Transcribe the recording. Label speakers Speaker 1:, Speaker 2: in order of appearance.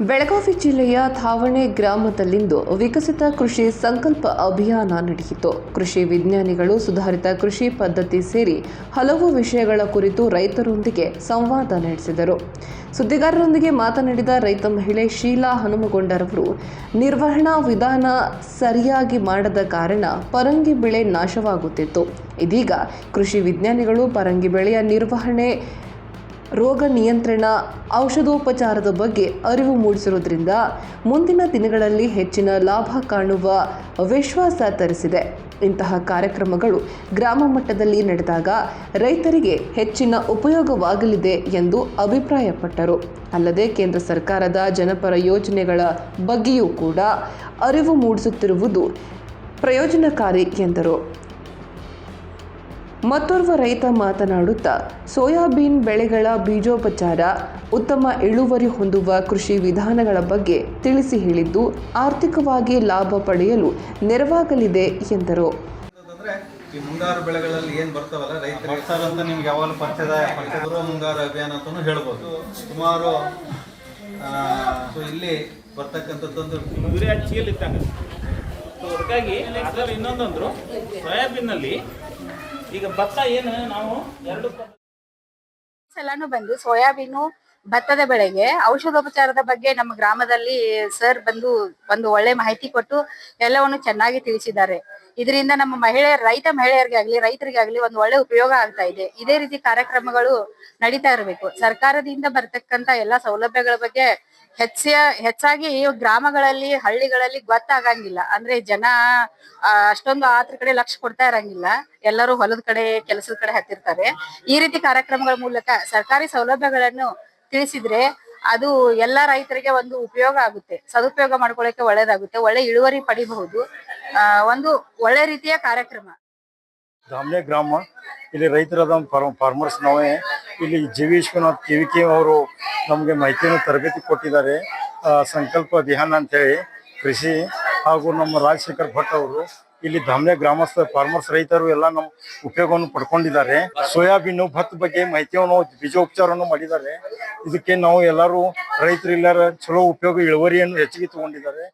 Speaker 1: ಬೆಳಗಾವಿ ಜಿಲ್ಲೆಯ ಥಾವಣೆ ಗ್ರಾಮದಲ್ಲಿಂದು ವಿಕಸಿತ ಕೃಷಿ ಸಂಕಲ್ಪ ಅಭಿಯಾನ ನಡೆಯಿತು. ಕೃಷಿ ವಿಜ್ಞಾನಿಗಳು ಸುಧಾರಿತ ಕೃಷಿ ಪದ್ಧತಿ ಸೇರಿ ಹಲವು ವಿಷಯಗಳ ಕುರಿತು ರೈತರೊಂದಿಗೆ ಸಂವಾದ ನಡೆಸಿದರು. ಸುದ್ದಿಗಾರರೊಂದಿಗೆ ಮಾತನಾಡಿದ ರೈತ ಮಹಿಳೆ ಶೀಲಾ ಹನುಮಗೊಂಡರವರು, ನಿರ್ವಹಣಾ ವಿಧಾನ ಸರಿಯಾಗಿ ಮಾಡದ ಕಾರಣ ಪರಂಗಿ ಬೆಳೆ ನಾಶವಾಗುತ್ತಿತ್ತು. ಇದೀಗ ಕೃಷಿ ವಿಜ್ಞಾನಿಗಳು ಪರಂಗಿ ಬೆಳೆಯ ನಿರ್ವಹಣೆ ರೋಗ ನಿಯಂತ್ರಣ, ಔಷಧೋಪಚಾರದ ಬಗ್ಗೆ ಅರಿವು ಮೂಡಿಸಿರುವುದರಿಂದ ಮುಂದಿನ ದಿನಗಳಲ್ಲಿ ಹೆಚ್ಚಿನ ಲಾಭ ಕಾಣುವ ವಿಶ್ವಾಸ ತರಿಸಿದೆ. ಇಂತಹ ಕಾರ್ಯಕ್ರಮಗಳು ಗ್ರಾಮ ಮಟ್ಟದಲ್ಲಿ ನಡೆದಾಗ ರೈತರಿಗೆ ಹೆಚ್ಚಿನ ಉಪಯೋಗವಾಗಲಿದೆ ಎಂದು ಅಭಿಪ್ರಾಯಪಟ್ಟರು. ಅಲ್ಲದೆ ಕೇಂದ್ರ ಸರ್ಕಾರದ ಜನಪರ ಯೋಜನೆಗಳ ಬಗ್ಗೆಯೂ ಕೂಡ ಅರಿವು ಮೂಡಿಸುತ್ತಿರುವುದು ಪ್ರಯೋಜನಕಾರಿ ಎಂದರು. ಮತ್ತೋರ್ವ ರೈತ ಮಾತನಾಡುತ್ತಾ ಸೋಯಾಬೀನ್ ಬೆಳೆಗಳ ಬೀಜೋಪಚಾರ ಉತ್ತಮ ಇಳುವರಿ ಹೊಂದುವ ಕೃಷಿ ವಿಧಾನಗಳ ಬಗ್ಗೆ ತಿಳಿಸಿ ಹೇಳಿದ್ದು ಆರ್ಥಿಕವಾಗಿ ಲಾಭ ಪಡೆಯಲು ನೆರವಾಗಲಿದೆ ಎಂದರು.
Speaker 2: ಈ ಮುಂಗಾರು ಬೆಳೆಗಳಲ್ಲಿ ಏನ್ ಬರ್ತಾವಲ್ಲ ರೈತರಿಗೆ?
Speaker 3: ಸರ್ ಅಂತ ನಿಮ್ಗೆ ಯಾವಾಗಲೂ ಪರಿಚಯದ ಪರಿಚಯ.
Speaker 2: ಮುಂಗಾರು ಅಭಿಯಾನ ಅಂತಾನು ಹೇಳ್ಬೋದು. ಸುಮಾರು ಸೊ ಇಲ್ಲಿ ಬರ್ತಕ್ಕಂಥದ್ದೊಂದು
Speaker 4: ಯೂರಿಯಾ ಚೀಲ್ ಇದ್ದಂಗೆ ಸೊ ಅದಕ್ಕಾಗಿ ಅದರಲ್ಲಿ ಇನ್ನೊಂದಂದ್ರು ಸೋಯಾಬೀನಲ್ಲಿ ಈಗ ಭತ್ತ ಏನು ನಾವು ಎರಡು
Speaker 5: ಸಲನು ಬಂದು ಸೋಯಾಬೀನು ಭತ್ತದ ಬೆಳೆಗೆ ಔಷಧೋಪಚಾರದ ಬಗ್ಗೆ ನಮ್ಮ ಗ್ರಾಮದಲ್ಲಿ ಸರ್ ಬಂದು ಒಂದು ಒಳ್ಳೆ ಮಾಹಿತಿ ಕೊಟ್ಟು ಎಲ್ಲವನ್ನು ಚೆನ್ನಾಗಿ ತಿಳಿಸಿದ್ದಾರೆ. ಇದರಿಂದ ನಮ್ಮ ಮಹಿಳೆಯರ ರೈತ ಮಹಿಳೆಯರಿಗೆ ಆಗಲಿ, ರೈತರಿಗೆ ಆಗಲಿ ಒಂದು ಒಳ್ಳೆ ಉಪಯೋಗ ಆಗ್ತಾ ಇದೆ. ಇದೇ ರೀತಿ ಕಾರ್ಯಕ್ರಮಗಳು ನಡೀತಾ ಇರಬೇಕು. ಸರ್ಕಾರದಿಂದ ಬರ್ತಕ್ಕಂತ ಎಲ್ಲಾ ಸೌಲಭ್ಯಗಳ ಬಗ್ಗೆ ಹೆಚ್ಚ ಹೆಚ್ಚಾಗಿ ಗ್ರಾಮಗಳಲ್ಲಿ, ಹಳ್ಳಿಗಳಲ್ಲಿ ಗೊತ್ತಾಗಂಗಿಲ್ಲ. ಅಂದ್ರೆ ಜನ ಅಷ್ಟೊಂದು ಆತ್ರ ಕಡೆ ಲಕ್ಷ ಕೊಡ್ತಾ ಇರಂಗಿಲ್ಲ. ಎಲ್ಲರೂ ಹೊಲದ ಕಡೆ, ಕೆಲಸದ ಕಡೆ ಹತ್ತಿರ್ತಾರೆ. ಈ ರೀತಿ ಕಾರ್ಯಕ್ರಮಗಳ ಮೂಲಕ ಸರ್ಕಾರಿ ಸೌಲಭ್ಯಗಳನ್ನು ತಿಳಿಸಿದ್ರೆ ಅದು ಎಲ್ಲಾ ರೈತರಿಗೆ ಒಂದು ಉಪಯೋಗ ಆಗುತ್ತೆ. ಸದುಪಯೋಗ ಮಾಡ್ಕೊಳ್ಳಕ್ಕೆ ಒಳ್ಳೇದಾಗುತ್ತೆ. ಒಳ್ಳೆ ಇಳುವರಿ ಪಡಿಬಹುದು. ಒಂದು ಒಳ್ಳೆ ರೀತಿಯ ಕಾರ್ಯಕ್ರಮ.
Speaker 6: ಗ್ರಾಮ, ಇಲ್ಲಿ ರೈತರಾದ ಫಾರ್ಮರ್ಸ್ ನಾವೇ ಇಲ್ಲಿ ಜಿ ವಿಶ್ವನಾಥ್ ಕೆ ಕೆ ಅವರು ನಮಗೆ ಮಾಹಿತಿಯನ್ನು ತರಬೇತಿ ಕೊಟ್ಟಿದ್ದಾರೆ. ಸಂಕಲ್ಪ ಅಭಿಯಾನ ಅಂತೇಳಿ ಕೃಷಿ ಹಾಗೂ ನಮ್ಮ ರಾಜಶೇಖರ್ ಭಟ್ ಅವರು ಇಲ್ಲಿ ಧಾಮ್ನೆ ಗ್ರಾಮಸ್ಥ ಫಾರ್ಮರ್ಸ್ ರೈತರು ಎಲ್ಲ ನಮ್ಮ ಉಪಯೋಗವನ್ನು ಪಡ್ಕೊಂಡಿದ್ದಾರೆ. ಸೋಯಾಬೀನು ಭತ್ತ ಬಗ್ಗೆ ಮಾಹಿತಿಯನ್ನು ಬೀಜೋಪಚಾರವನ್ನು ಮಾಡಿದ್ದಾರೆ. ಇದಕ್ಕೆ ನಾವು ಎಲ್ಲರೂ ರೈತರು ಎಲ್ಲರ ಚಲೋ ಉಪಯೋಗ ಇಳುವರಿಯನ್ನು ಹೆಚ್ಚಿಗೆ ತಗೊಂಡಿದ್ದಾರೆ.